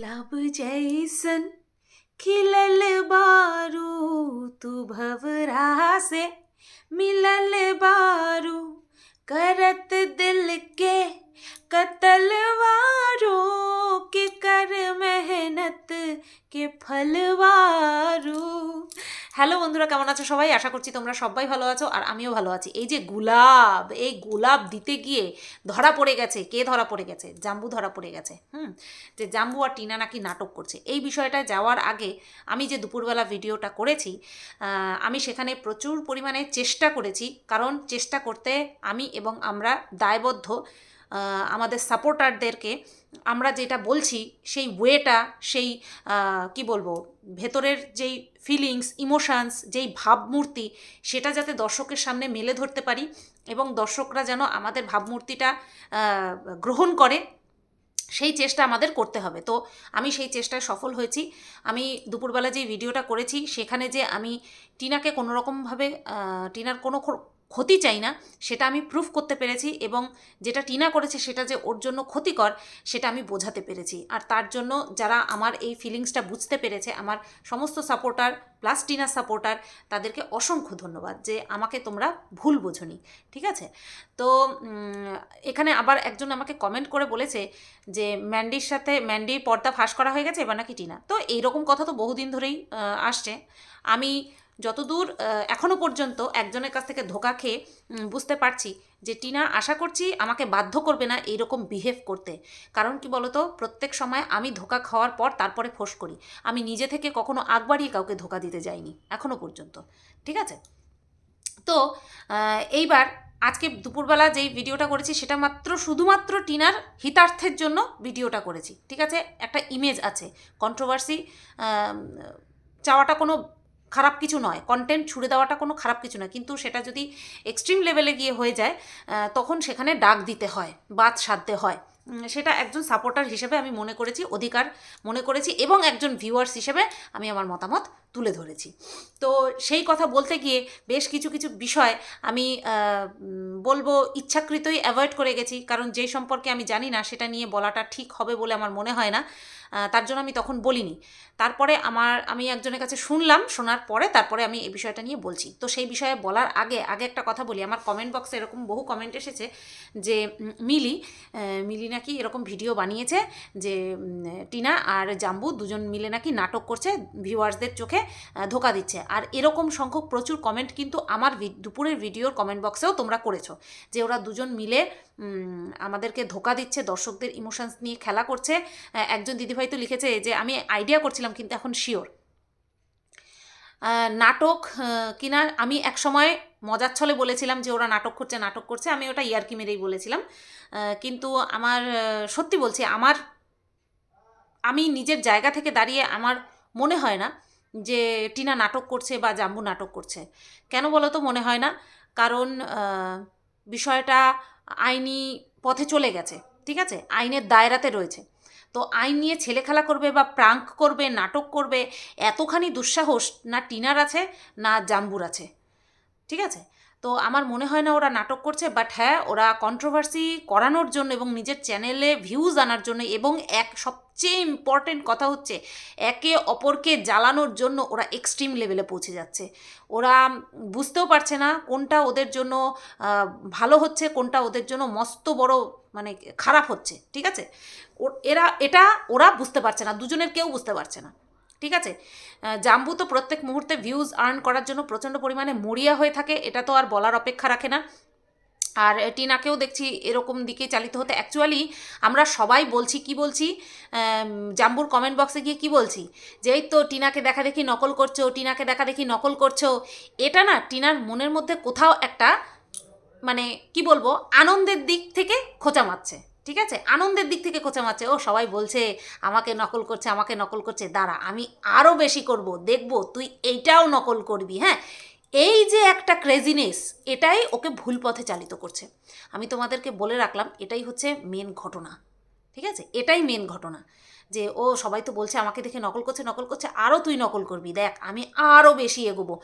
Club जैसन खिलल बारू, तू भवरा से मिलल बारू, करत दिल के कतलवारों, के कर मेहनत के फलवारू। হ্যালো বন্ধুরা, কেমন আছো সবাই? আশা করছি তোমরা সবাই ভালো আছো আর আমিও ভালো আছি। এই যে গোলাপ, এই গোলাপ দিতে গিয়ে ধরা পড়ে গেছে। কে ধরা পড়ে গেছে? জাম্বু ধরা পড়ে গেছে। হুম? যে জাম্বু আর টিনা নাকি নাটক করছে। এই বিষয়টা যাওয়ার আগে আমি যে দুপুরবেলা ভিডিওটা করেছি আমি সেখানে প্রচুর পরিমাণে চেষ্টা করেছি। কারণ চেষ্টা করতে আমি এবং আমরা দায়বদ্ধ আমাদের সাপোর্টারদেরকে আমরা যেটা বলছি, সেই ওয়েটা সেই কি বলব, ভেতরের যেই ফিলিংস ইমোশানস যেই ভাবমূর্তি, সেটা যাতে দর্শকের সামনে মেলে ধরতে পারি এবং দর্শকরা যেন আমাদের ভাবমূর্তিটা গ্রহণ করে, সেই চেষ্টা আমাদের করতে হবে। তো আমি সেই চেষ্টায় সফল হয়েছি। আমি দুপুরবেলা যে ভিডিওটা করেছি, সেখানে যে আমি টিনাকে কোনোরকমভাবে টিনার কোনো ক্ষতি চাই না, সেটা আমি প্রুফ করতে পেরেছি এবং যেটা টিনা করেছে সেটা যে ওর জন্য ক্ষতিকর, সেটা আমি বোঝাতে পেরেছি। আর তার জন্য যারা আমার এই ফিলিংসটা বুঝতে পেরেছে, আমার সমস্ত সাপোর্টার প্লাস টিনার সাপোর্টার তাদেরকে অসংখ্য ধন্যবাদ যে আমাকে তোমরা ভুল বোঝনি, ঠিক আছে? তো এখানে আবার একজন আমাকে কমেন্ট করে বলেছে যে ম্যান্ডির সাথে ম্যান্ডি পর্দা ফাঁস করা হয়ে গেছে? এবার নাকি টিনা? তো এইরকম কথা তো বহুদিন ধরেই আসছে। আমি যতদূর আহ, এখনও পর্যন্ত একজনের কাছ থেকে ধোকা খেয়ে বুঝতে পারছি যে টিনা আশা করছি আমাকে বাধ্য করবে না এইরকম বিহেভ করতে। কারণ কি বলতো? প্রত্যেক সময় আমি ধোকা খাওয়ার পর তারপরে ফোঁস করি। আমি নিজে থেকে কখনো আগ বাড়িয়ে কাউকে ধোকা দিতে যাইনি এখনও পর্যন্ত। ঠিক আছে? তো এইবার আজকে দুপুরবেলা যেই ভিডিওটা করেছি সেটা মাত্র শুধুমাত্র টিনার হিতার্থের জন্য ভিডিওটা করেছি। ঠিক আছে? একটা ইমেজ আছে কন্ট্রোভার্সি চাওয়াটা কোনো খারাপ কিছু নয়। কন্টেন্ট ছুড়ে দেওয়াটা কোনো খারাপ কিছু নয়। কিন্তু সেটা যদি এক্সট্রিম লেভেলে গিয়ে হয়ে যায় তখন সেখানে ডাক দিতে হয়, বাদ সাধতে হয়। সেটা একজন সাপোর্টার হিসেবে আমি মনে করেছি, অধিকার মনে করেছি এবং একজন ভিউয়ার্স হিসেবে আমি আমার মতামত তুলে ধরেছি। তো সেই কথা বলতে গিয়ে বেশ কিছু কিছু বিষয় আমি বলব ইচ্ছাকৃতই অ্যাভয়েড করে গেছি। কারণ যে সম্পর্কে আমি জানি না, সেটা নিয়ে বলাটা ঠিক হবে বলে আমার মনে হয় না। তার জন্য আমি তখন বলিনি। তারপরে আমার, আমি একজনের কাছে শুনলাম, শোনার পরে তারপরে আমি এই বিষয়টা নিয়ে বলছি। তো সেই বিষয়ে বলার আগে আগে একটা কথা বলি। আমার কমেন্ট বক্সে এরকম বহু কমেন্ট এসেছে যে মিলি মিলি নাকি এরকম ভিডিও বানিয়েছে যে টিনা আর জাম্বু দুজন মিলে নাকি নাটক করছে ভিউয়ার্সদের চোখে। ধোকা দিচ্ছে। আর এরকম সংখ্যক প্রচুর কমেন্ট কিন্তু আমার দুপুরের ভিডিওর কমেন্ট বক্সেও তোমরা করেছ। যে ওরা দুজন মিলে আমাদেরকে ধোকা দিচ্ছে, দর্শকদের ইমোশনস নিয়ে খেলা করছে। একজন দিদিভাই তো লিখেছে যে, আমি আইডিয়া করছিলাম কিন্তু এখন শিওর নাটক কিনা আমি এক সময় মজার ছলে বলেছিলাম যে ওরা নাটক করছে নাটক করছে। আমি ওটা ইয়ার্কি মেরেই বলেছিলাম। কিন্তু আমার সত্যি বলছি, আমার, আমি নিজের জায়গা থেকে দাঁড়িয়ে আমার মনে হয় না যে টিনা নাটক করছে বা জাম্বু নাটক করছে। কেন বলো তো মনে হয় না? কারণ বিষয়টা আইনি পথে চলে গেছে, ঠিক আছে? আইনের দায়রাতে রয়েছে। তো আইন নিয়ে ছেলেখেলা করবে বা প্রাঙ্ক করবে, নাটক করবে, এতখানি দুঃসাহস না টিনার আছে, না জাম্বুর আছে, ঠিক আছে? তো আমার মনে হয় না ওরা নাটক করছে বাট হ্যাঁ ওরা কন্ট্রোভার্সি করানোর জন্য এবং নিজের চ্যানেলে ভিউজ আনার জন্য এবং এক সবচেয়ে ইম্পর্টেন্ট কথা হচ্ছে, একে অপরকে জ্বালানোর জন্য ওরা এক্সট্রিম লেভেলে পৌঁছে যাচ্ছে। ওরা বুঝতেও পারছে না কোনটা ওদের জন্য ভালো হচ্ছে, কোনটা ওদের জন্য মস্ত বড় মানে খারাপ হচ্ছে, ঠিক আছে? এরা, এটা ওরা বুঝতে পারছে না, দুজনের কেউ বুঝতে পারছে না। ঠিক আছে? জাম্বু তো প্রত্যেক মুহূর্তে ভিউজ আর্ন করার জন্য প্রচণ্ড পরিমাণে মরিয়া হয়ে থাকে, এটা তো আর বলার অপেক্ষা রাখে না। আর টিনাকেও দেখছি এরকম দিকে চালিত হতে। অ্যাকচুয়ালি আমরা সবাই বলছি, কি বলছি? জাম্বুর কমেন্ট বক্সে গিয়ে কি বলছি? যে এই তো টিনাকে দেখা দেখি নকল করছ, টিনাকে দেখা দেখি নকল করছ। এটা না টিনার মনের মধ্যে কোথাও একটা মানে কি বলব, আনন্দের দিক থেকে খোঁচা মারছে। ঠিক আছে? আনন্দের দিক থেকে খোঁচা মারছে। ও সবাই বলছে, আমাকে নকল করছে, আমাকে নকল করছে। দাঁড়া, আমি আরও বেশি করব। দেখব, তুই এইটাও নকল করবি। হ্যাঁ এই যে একটা ক্রেজিনেস এটাই ওকে ভুল পথে চালিত করছে। আমি তোমাদেরকে বলে রাখলাম, এটাই হচ্ছে মেন ঘটনা। ঠিক আছে? এটাই মেন ঘটনা। যে, ও, সবাই তো বলছে আমাকে দেখে নকল করছে নকল করছে আরও তুই নকল করবি, দেখ, আমি আরও বেশি এগোবো।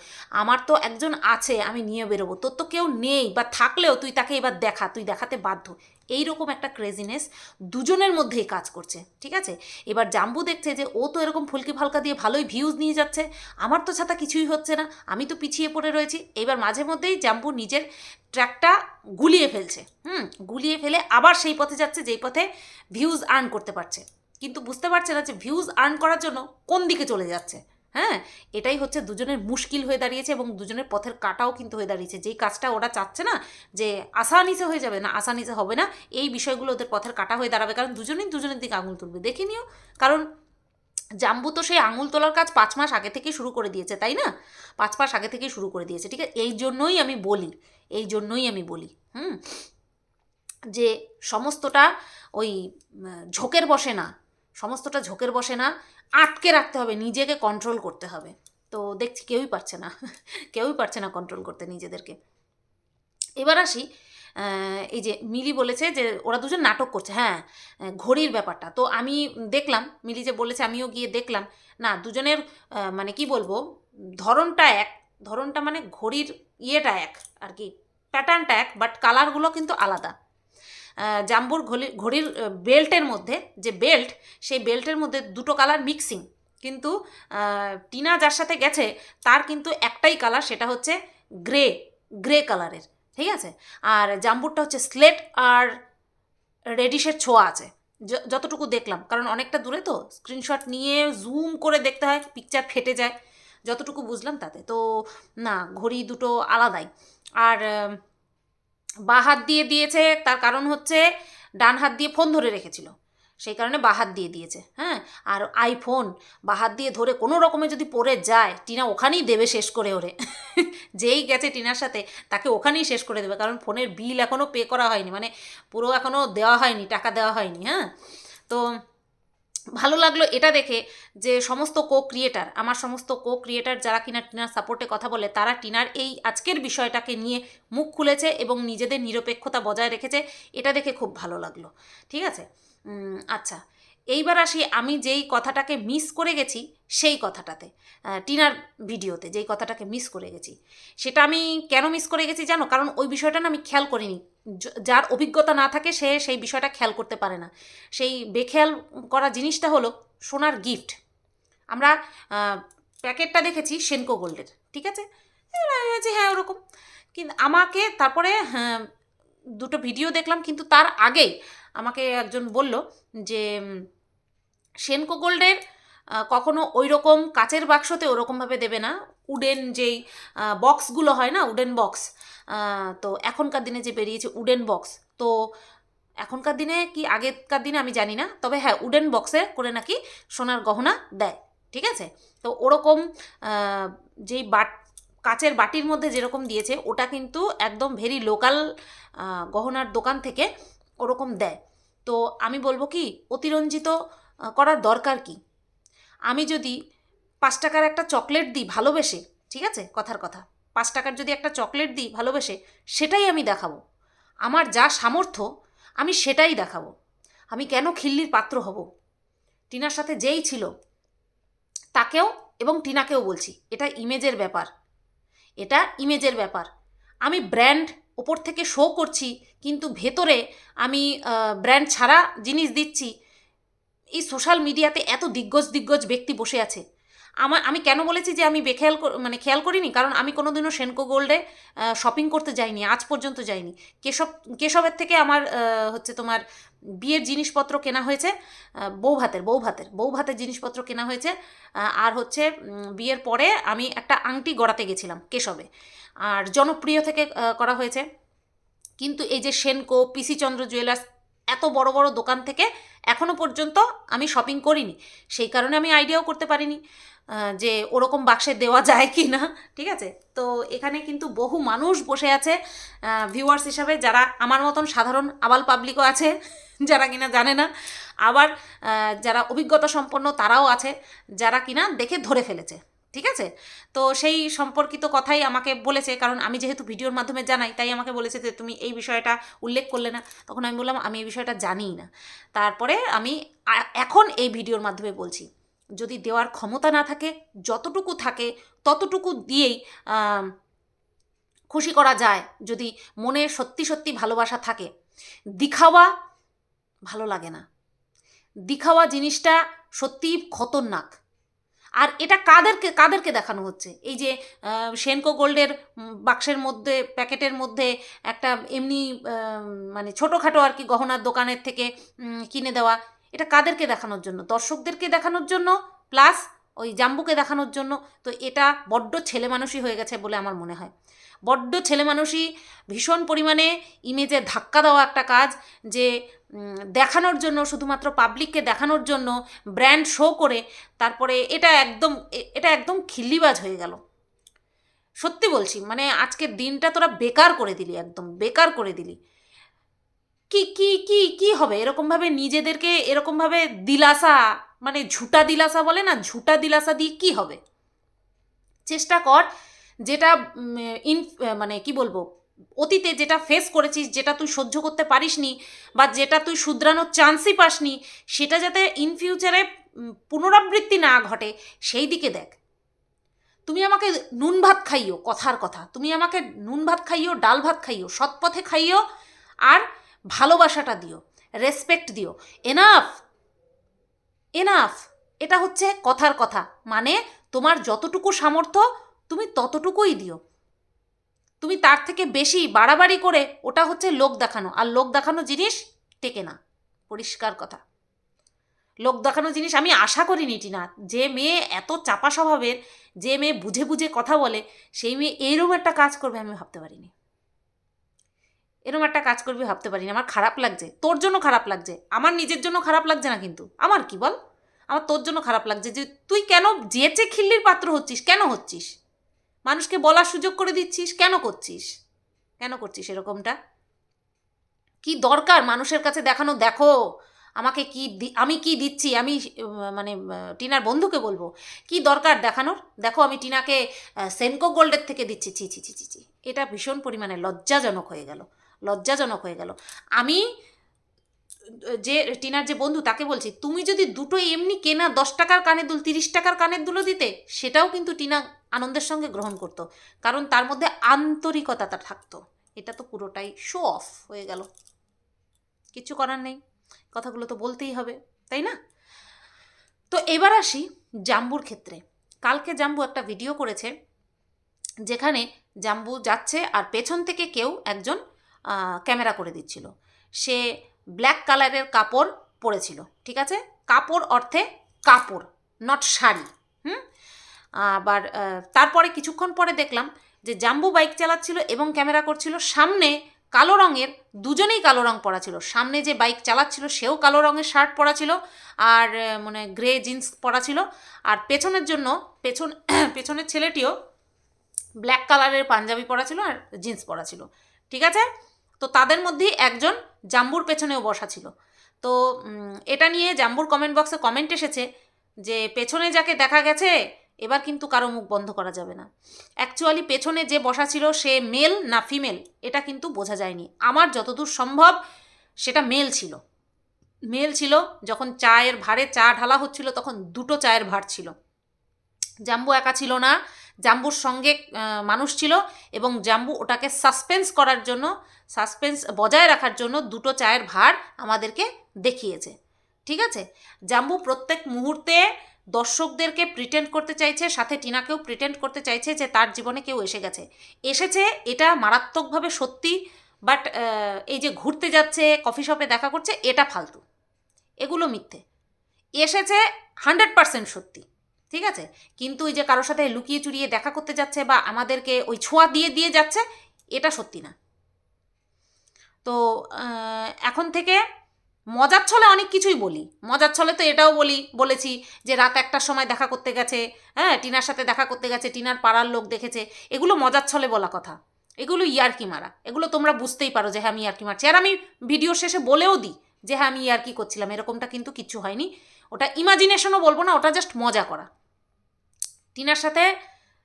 আমার তো একজন আছে, আমি নিয়ে বেরোবো। তোর তো কেউ নেই, বা থাকলেও তুই তাকে এবার দেখা, তুই দেখাতে বাধ্য। এইরকম একটা ক্রেজিনেস দুজনের মধ্যেই কাজ করছে, ঠিক আছে? এবার জাম্বু দেখছে যে, ও তো এরকম ফুলকি ফালকা দিয়ে ভালোই ভিউজ নিয়ে যাচ্ছে, আমার তো ছাতা কিছুই হচ্ছে না, আমি তো পিছিয়ে পড়ে রয়েছি। এবার মাঝে মধ্যেই জাম্বু নিজের ট্র্যাকটা গুলিয়ে ফেলছে, হুম, গুলিয়ে ফেলে আবার সেই পথে যাচ্ছে, যেই পথে ভিউজ আর্ন করতে পারছে। কিন্তু বুঝতে পারছে না যে ভিউজ আর্ন করার জন্য কোন দিকে চলে যাচ্ছে। হ্যাঁ? এটাই হচ্ছে দুজনের মুশকিল হয়ে দাঁড়িয়েছে এবং দুজনের পথের কাটাও কিন্তু হয়ে দাঁড়িয়েছে। যেই কাজটা ওরা চাচ্ছে না যে আসানিসে হয়ে যাবে না, আসানিসে হবে না, এই বিষয়গুলো ওদের পথের কাটা হয়ে দাঁড়াবে। কারণ দুজনেই দুজনের দিকে আঙুল তুলবে। দেখে নিও। কারণ জাম্বু তো সেই আঙুল তোলার কাজ পাঁচ মাস আগে থেকেই শুরু করে দিয়েছে, তাই না? পাঁচ মাস আগে থেকেই শুরু করে দিয়েছে, ঠিক আছে? এই জন্যই আমি বলি, এই জন্যই আমি বলি, হুম? যে সমস্তটা ওই ঝোঁকের বসে না। সমস্তটা ঝোঁকের বসে না, আটকে রাখতে হবে, নিজেকে কন্ট্রোল করতে হবে। তো দেখছি কেউই পারছে না, কেউই পারছে না কন্ট্রোল করতে নিজেদেরকে। এবার আসি এই যে মিলি বলেছে যে ওরা দুজন নাটক করছে হ্যাঁ ঘড়ির ব্যাপারটা। তো আমি দেখলাম, মিলি যে বলেছে আমিও গিয়ে দেখলাম, না, দুজনের মানে কি বলব, ধরনটা এক, ধরনটা মানে ঘড়ির ইয়েটা এক, আর কি প্যাটার্নটা এক বাট কালারগুলো কিন্তু আলাদা। জাম্বুর ঘড়ি ঘড়ির বেল্টের মধ্যে, যে বেল্ট, সেই বেল্টের মধ্যে দুটো কালার মিক্সিং কিন্তু টিনা যার সাথে গেছে, তার কিন্তু একটাই কালার, সেটা হচ্ছে গ্রে গ্রে কালারের, ঠিক আছে? আর জাম্বুরটা হচ্ছে স্লেট আর রেডিশের ছোঁয়া আছে। যতটুকু দেখলাম, কারণ অনেকটা দূরে তো স্ক্রিনশট নিয়ে জুম করে দেখতে হয় পিকচার ফেটে যায়, যতটুকু বুঝলাম তাতে। তো, না, ঘড়ি দুটো আলাদাই। আর বা হাত দিয়ে দিয়েছে, তার কারণ হচ্ছে ডান হাত দিয়ে ফোন ধরে রেখেছিল। সেই কারণে বা হাত দিয়ে দিয়েছে হ্যাঁ? আর আইফোন বা হাত দিয়ে ধরে কোনো রকমে যদি পড়ে যায়, টিনা ওখানেই দেবে শেষ করে ওরে। যেই গেছে টিনার সাথে, তাকে ওখানেই শেষ করে দেবে, কারণ ফোনের বিল এখনও পে করা হয়নি মানে পুরো এখনও দেওয়া হয়নি, টাকা দেওয়া হয়নি হ্যাঁ? তো ভালো লাগল এটা দেখে যে সমস্ত কো ক্রিয়েটার আমার সমস্ত কো ক্রিয়েটার যারা কিনা টিনার সাপোর্টে কথা বলে, তারা টিনার এই আজকের বিষয়টাকে নিয়ে মুখ খুলেছে এবং নিজেদের নিরপেক্ষতা বজায় রেখেছে, এটা দেখে খুব ভালো লাগল। ঠিক আছে? আচ্ছা এইবার আসি আমি যেই কথাটাকে মিস করে গেছি, সেই কথাটাতে টিনার ভিডিওতে যেই কথাটাকে মিস করে গেছি। সেটা আমি কেন মিস করে গেছি জানো? কারণ ওই বিষয়টা না আমি খেয়াল করিনি। যার অভিজ্ঞতা না থাকে সে সেই বিষয়টা খেয়াল করতে পারে না। সেই বেখেয়াল করা জিনিসটা হলো সোনার গিফট আমরা প্যাকেটটা দেখেছি সেনকো গোল্ডের ঠিক আছে? ভাবছি, হ্যাঁ ওরকম। কিন্তু আমাকে তারপরে হ্যাঁ, দুটো ভিডিও দেখলাম কিন্তু তার আগেই আমাকে একজন বলল যে সেনকো গোল্ডের কখনো ওই রকম কাচের বাক্সতে ওরকমভাবে দেবে না। উডেন যেই বক্সগুলো হয় না উডেন বক্স তো এখনকার দিনে যে বেরিয়েছে উডেন বক্স, তো এখনকার দিনে কি আগেকার দিনে আমি জানি না, তবে হ্যাঁ উডেন বক্সে করে নাকি সোনার গহনা দেয়, ঠিক আছে? তো ওরকম যেই বাট, কাচের বাটির মধ্যে যেরকম দিয়েছে, ওটা কিন্তু একদম ভেরি লোকাল গহনার দোকান থেকে ওরকম দেয়। তো আমি বলব কি, অতিরঞ্জিত করার দরকার কি? আমি যদি পাঁচ টাকার একটা চকলেট দিই ভালোবেসে, ঠিক আছে? কথার কথা। পাঁচ টাকার যদি একটা চকলেট দিই ভালোবেসে, সেটাই আমি দেখাবো। আমার যা সামর্থ্য, আমি সেটাই দেখাবো। আমি কেন খিল্লির পাত্র হব? টিনার সাথে যেই ছিল, তাকেও এবং টিনাকেও বলছি, এটা ইমেজের ব্যাপার। এটা ইমেজের ব্যাপার। আমি ব্র্যান্ড ওপর থেকে শো করছি, কিন্তু ভেতরে আমি ব্র্যান্ড ছাড়া জিনিস দিচ্ছি। এই সোশ্যাল মিডিয়াতে এত দিগ্গজ দিগ্গজ ব্যক্তি বসে আছে। আমার, আমি কেন বলেছি যে আমি বেখেয়াল মানে খেয়াল করিনি? কারণ আমি কোনোদিনও সেনকো গোল্ডে শপিং করতে যাইনি, আজ পর্যন্ত যাইনি। কেশব, কেশবের থেকে আমার হচ্ছে তোমার বিয়ের জিনিসপত্র কেনা হয়েছে বউ ভাতের বউ ভাতের বউ ভাতের জিনিসপত্র কেনা হয়েছে আর হচ্ছে বিয়ের পরে আমি একটা আংটি গড়াতে গেছিলাম কেশবে, আর জনপ্রিয় থেকে করা হয়েছে। কিন্তু এই যে সেনকো পিসি চন্দ্র জুয়েলার্স এত বড় বড় দোকান থেকে এখনও পর্যন্ত আমি শপিং করিনি। সেই কারণে আমি আইডিয়াও করতে পারিনি যে ওরকম বাক্সে দেওয়া যায় কি না ঠিক আছে? তো এখানে কিন্তু বহু মানুষ বসে আছে ভিউয়ার্স হিসাবে যারা আমার মতন সাধারণ আবাল পাবলিকও আছে, যারা কিনা জানে না, আবার যারা অভিজ্ঞতা সম্পন্ন তারাও আছে, যারা কিনা দেখে ধরে ফেলেছে। ঠিক আছে? তো সেই সম্পর্কিত কথাই আমাকে বলেছে, কারণ আমি যেহেতু ভিডিওর মাধ্যমে জানাই, তাই আমাকে বলেছে যে তুমি এই বিষয়টা উল্লেখ করলে না। তখন আমি বললাম, আমি এই বিষয়টা জানিই না। তারপরে আমি এখন এই ভিডিওর মাধ্যমে বলছি, যদি দেওয়ার ক্ষমতা না থাকে, যতটুকু থাকে, ততটুকু দিয়েই খুশি করা যায়। যদি মনে সত্যি সত্যি ভালোবাসা থাকে, দিখাওয়া ভালো লাগে না। দিখাওয়া জিনিসটা সত্যিই খতরনাক। আর এটা কাদেরকে কাদেরকে দেখানো হচ্ছে? এই যে সেনকো গোল্ডের বাক্সের মধ্যে, প্যাকেটের মধ্যে একটা এমনি মানে ছোটোখাটো আর কি গহনার দোকানের থেকে কিনে দেওয়া, এটা কাদেরকে দেখানোর জন্য? দর্শকদেরকে দেখানোর জন্য? প্লাস ওই জাম্বুকে দেখানোর জন্য? তো এটা বড্ড ছেলে মানুষই হয়ে গেছে বলে আমার মনে হয়। বড্ড ছেলে মানুষই ভীষণ পরিমাণে ইমেজে ধাক্কা দেওয়া একটা কাজ যে দেখানোর জন্য, শুধুমাত্র পাবলিককে দেখানোর জন্য ব্র্যান্ড শো করে তারপরে এটা একদম এটা একদম খিল্লিবাজ হয়ে গেল। সত্যি বলছি মানে আজকের দিনটা তোরা বেকার করে দিলি একদম, বেকার করে দিলি। কি কি কি কি হবে? এরকমভাবে নিজেদেরকে এরকমভাবে দিলাসা মানে ঝুটা দিলাসা বলে না, ঝুটা দিলাসা দিয়ে কি হবে? চেষ্টা কর যেটা ইন মানে কি বলব, অতীতে যেটা ফেস করেছিস, যেটা তুই সহ্য করতে পারিসনি বা যেটা তুই শুধরানোর চান্সই পাসনি, সেটা যাতে ইন ফিউচারে পুনরাবৃত্তি না ঘটে, সেই দিকে দেখ। তুমি আমাকে নুন ভাত খাইও কথার কথা। তুমি আমাকে নুন ভাত খাইও ডাল ভাত খাইও সৎ পথে খাইও আর ভালোবাসাটা দিও রেসপেক্ট দিও এনাফ এনাফ এটা হচ্ছে কথার কথা। মানে তোমার যতটুকু সামর্থ্য তুমি ততটুকুই দিও। তুমি তার থেকে বেশি বাড়াবাড়ি করে ওটা হচ্ছে লোক দেখানো। আর লোক দেখানো জিনিস টেকে না। পরিষ্কার কথা। লোক দেখানো জিনিস আমি আশা করিনি, টিনা। যে মেয়ে এত চাপা স্বভাবের, যে মেয়ে বুঝে বুঝে কথা বলে, সেই মেয়ে এইরকম একটা কাজ করবে আমি ভাবতে পারিনি। এরকম একটা কাজ করবি ভাবতে পারিনি। আমার খারাপ লাগছে। তোর জন্য খারাপ লাগছে। আমার নিজের জন্য খারাপ লাগছে না কিন্তু। আমার কি বল? আমার তোর জন্য খারাপ লাগছে যে তুই কেন যেচে খিল্লির পাত্র হচ্ছিস, কেন হচ্ছিস? মানুষকে বলার সুযোগ করে দিচ্ছিস? কেন করছিস? কেন করছিস এরকমটা? কি দরকার মানুষের কাছে দেখানো? দেখো, আমাকে কি আমি কি দিচ্ছি? আমি মানে টিনার বন্ধুকে বলব। কি দরকার দেখানোর? দেখো, আমি টিনাকে সেনকো গোল্ডের থেকে দিচ্ছি। ছি ছি ছি ছি ছি। এটা ভীষণ পরিমাণে লজ্জাজনক হয়ে গেল। লজ্জাজনক হয়ে গেল। আমি, যে, টিনার যে বন্ধু, তাকে বলছি, তুমি যদি দুটো এমনি কেনা দশ টাকার কানের দুল, তিরিশ টাকার কানের দুলো দিতে, সেটাও কিন্তু টিনা আনন্দের সঙ্গে গ্রহণ করতো। কারণ তার মধ্যে আন্তরিকতাটা থাকতো। এটা তো পুরোটাই শো অফ হয়ে গেল। কিছু করার নেই। কথাগুলো তো বলতেই হবে, তাই না? তো এবার আসি জাম্বুর ক্ষেত্রে। কালকে জাম্বু একটা ভিডিও করেছে, যেখানে জাম্বু যাচ্ছে আর পেছন থেকে কেউ একজন ক্যামেরা করে দিচ্ছিল। সে ব্ল্যাক কালারের কাপড় পরেছিল, ঠিক আছে? কাপড় অর্থে কাপড় নট শাড়ি। আবার তারপরে কিছুক্ষণ পরে দেখলাম যে জাম্বু বাইক চালাচ্ছিল এবং ক্যামেরা করছিল সামনে কালো রঙের, দুজনেই কালো রং পরা ছিল। সামনে যে বাইক চালাচ্ছিল সেও কালো রঙের শার্ট পরা ছিল আর মানে গ্রে জিন্স পরা ছিল। আর পেছনের জন্য, পেছন, পেছনের ছেলেটিও ব্ল্যাক কালারের পাঞ্জাবি পরা ছিল আর জিন্স পরা ছিল। ঠিক আছে? তো তাদের মধ্যেই একজন জাম্বুর পেছনেও বসা ছিল। তো এটা নিয়ে জাম্বুর কমেন্ট বক্সে কমেন্ট এসেছে যে পেছনে যাকে দেখা গেছে এবার কিন্তু কারও মুখ বন্ধ করা যাবে না। অ্যাকচুয়ালি পেছনে যে বসা ছিল সে মেল না ফিমেল এটা কিন্তু বোঝা যায়নি। আমার যতদূর সম্ভব সেটা মেল ছিল। মেল ছিল, যখন চায়ের ভারে চা ঢালা হচ্ছিল, তখন দুটো চায়ের ভার ছিল। জাম্বু একা ছিল না, জাম্বুর সঙ্গে মানুষ ছিল এবং জাম্বু ওটাকে সাসপেন্স করার জন্য সাসপেন্স বজায় রাখার জন্য দুটো চায়ের ভার আমাদেরকে দেখিয়েছে। ঠিক আছে? জাম্বু প্রত্যেক মুহূর্তে দর্শকদেরকে প্রিটেন্ড করতে চাইছে, সাথে টিনাকেও প্রিটেন্ড করতে চাইছে যে তার জীবনে কেউ এসে গেছে। এসেছে, এটা মারাত্মকভাবে সত্যি বাট এই যে ঘুরতে যাচ্ছে কফি শপে দেখা করছে, এটা ফালতু। এগুলো মিথ্যে। এসেছে হান্ড্রেড পার্সেন্ট সত্যি, ঠিক আছে? কিন্তু ওই যে কারোর সাথে লুকিয়ে চুরিয়ে দেখা করতে যাচ্ছে বা আমাদেরকে ওই ছোঁয়া দিয়ে দিয়ে যাচ্ছে, এটা সত্যি না। তো এখন থেকে মজার ছলে অনেক কিছুই বলি। মজার ছলে তো এটাও বলি, বলেছি যে রাত একটার সময় দেখা করতে গেছে হ্যাঁ টিনার সাথে দেখা করতে গেছে, টিনার পাড়ার লোক দেখেছে, এগুলো মজার ছলে বলা কথা। এগুলো ইয়ারকি মারা। এগুলো তোমরা বুঝতেই পারো যে হ্যাঁ আমি ইয়ারকি মারছি। আর আমি ভিডিও শেষে বলেও দিই যে হ্যাঁ আমি ইয়ারকি করছিলাম। এরকমটা কিন্তু কিচ্ছু হয়নি। ওটা ইমাজিনেশনও বলব না, ওটা জাস্ট মজা করা। টিনার সাথে,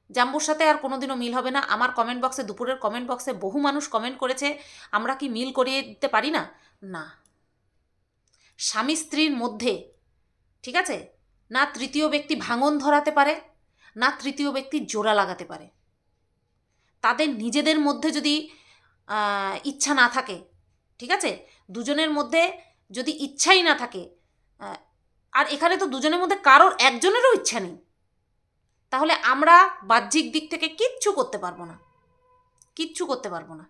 জাম্বুর সাথে আর কোনোদিনও মিল হবে না। আমার কমেন্ট বক্সে দুপুরের কমেন্ট বক্সে বহু মানুষ কমেন্ট করেছে। আমরা কি মিল করিয়ে দিতে পারি না? না। স্বামী স্ত্রীর মধ্যে, ঠিক আছে? না তৃতীয় ব্যক্তি ভাঙন ধরাতে পারে, না তৃতীয় ব্যক্তি জোড়া লাগাতে পারে। তাদের নিজেদের মধ্যে যদি ইচ্ছা না থাকে, ঠিক আছে? দুজনের মধ্যে যদি ইচ্ছাই না থাকে আর এখানে তো দুজনের মধ্যে কারোর একজনেরও ইচ্ছা নেই, তাহলে আমরা বাহ্যিক দিক থেকে কিচ্ছু করতে পারব না, কিচ্ছু করতে পারব না।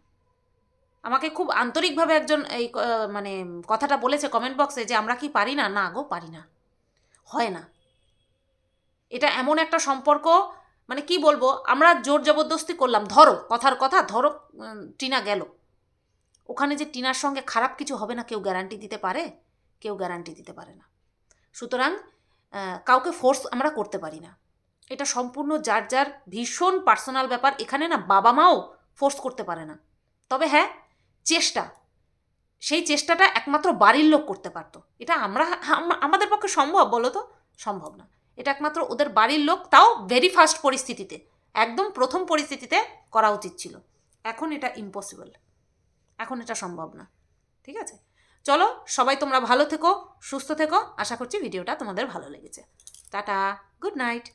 আমাকে খুব আন্তরিকভাবে একজন এই মানে কথাটা বলেছে কমেন্ট বক্সে যে আমরা কি পারি না? না গো, পারি না। হয় না। এটা এমন একটা সম্পর্ক মানে কি বলব, আমরা জোর জবরদস্তি করলাম। ধরো, কথার কথা, ধরো টিনা গেল। ওখানে যে টিনার সঙ্গে খারাপ কিছু হবে না, কেউ গ্যারান্টি দিতে পারে? কেউ গ্যারান্টি দিতে পারে না। সুতরাং কাউকে ফোর্স আমরা করতে পারি না। এটা সম্পূর্ণ যার যার ভীষণ পার্সোনাল ব্যাপার। এখানে না বাবা মাও ফোর্স করতে পারে না। তবে হ্যাঁ চেষ্টা। সেই চেষ্টাটা একমাত্র বাড়ির লোক করতে পারতো। এটা আমরা আমাদের পক্ষে সম্ভব বলো তো? সম্ভব না। এটা একমাত্র ওদের বাড়ির লোক, তাও ভেরি ফার্স্ট পরিস্থিতিতে। একদম প্রথম পরিস্থিতিতে করা উচিত ছিল। এখন এটা ইম্পসিবল এখন এটা সম্ভব না। ঠিক আছে? চলো, সবাই তোমরা ভালো থেকো, সুস্থ থেকো। আশা করছি ভিডিওটা তোমাদের ভালো লেগেছে। Tata good night